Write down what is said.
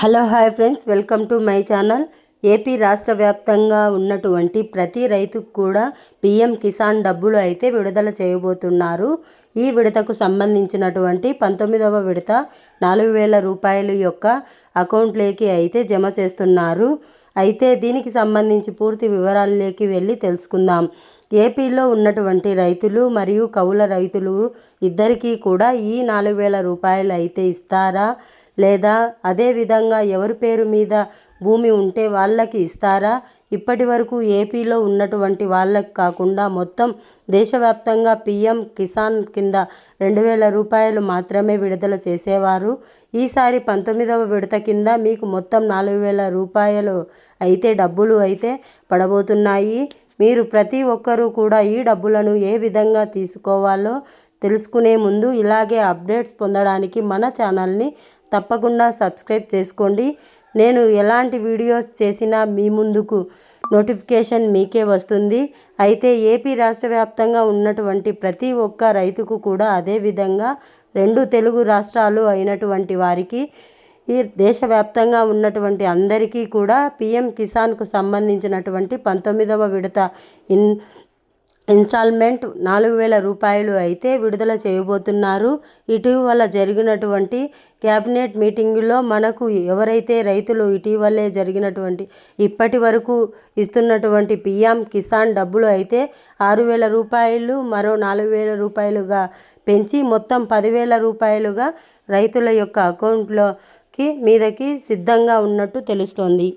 Hello hi friends. Welcome to my channel. AP రాష్ట్ర వ్యాప్తంగా ఉన్నటువంటి ప్రతి రైతుకు కూడా పిఎం కిసాన్ డబ్బులు అయితే విడుదల చేయబోతున్నారు. ఈ విడతకు సంబంధించినటువంటి పంతొమ్మిదవ విడత నాలుగు వేల రూపాయలు యొక్క అకౌంట్లోకి అయితే జమ చేస్తున్నారు. అయితే దీనికి సంబంధించి పూర్తి వివరాల్లోకి వెళ్ళి తెలుసుకుందాం. ఏపీలో ఉన్నటువంటి రైతులు మరియు కౌల రైతులు ఇద్దరికీ కూడా ఈ నాలుగు వేల రూపాయలు అయితే ఇస్తారా? లేదా అదేవిధంగా ఎవరి పేరు మీద భూమి ఉంటే వాళ్ళకి ఇస్తారా? ఇప్పటి వరకు ఏపీలో ఉన్నటువంటి వాళ్ళకు కాకుండా మొత్తం దేశవ్యాప్తంగా పీఎం కిసాన్ కింద రెండు వేల రూపాయలు మాత్రమే విడుదల చేసేవారు. ఈసారి పంతొమ్మిదవ విడత కింద మీకు మొత్తం నాలుగు వేల రూపాయలు అయితే డబ్బులు అయితే పడబోతున్నాయి. మీరు ప్రతి ఒక్కరూ కూడా ఈ డబ్బులను ఏ విధంగా తీసుకోవాలో తెలుసుకునే ముందు ఇలాగే అప్డేట్స్ పొందడానికి మన ఛానల్ని తప్పకుండా సబ్స్క్రైబ్ చేసుకోండి. నేను ఎలాంటి వీడియోస్ చేసినా మీ ముందుకు నోటిఫికేషన్ మీకే వస్తుంది. అయితే ఏపీ రాష్ట్ర వ్యాప్తంగా ఉన్నటువంటి ప్రతి ఒక్క రైతుకు కూడా అదేవిధంగా రెండు తెలుగు రాష్ట్రాలు అయినటువంటి వారికి ఈ దేశవ్యాప్తంగా ఉన్నటువంటి అందరికీ కూడా పిఎం కిసాన్కు సంబంధించినటువంటి పంతొమ్మిదవ విడత ఇన్ ఇన్స్టాల్మెంట్ నాలుగు వేల రూపాయలు అయితే విడుదల చేయబోతున్నారు. ఇటీవల జరిగినటువంటి క్యాబినెట్ మీటింగులో మనకు ఎవరైతే రైతులు ఇటీవలే జరిగినటువంటి ఇప్పటి వరకు ఇస్తున్నటువంటి పిఎం కిసాన్ డబ్బులు అయితే ఆరు వేల రూపాయలు మరో నాలుగు వేల రూపాయలుగా పెంచి మొత్తం పదివేల రూపాయలుగా రైతుల యొక్క అకౌంట్లోకి మీదకి సిద్ధంగా ఉన్నట్టు తెలుస్తోంది.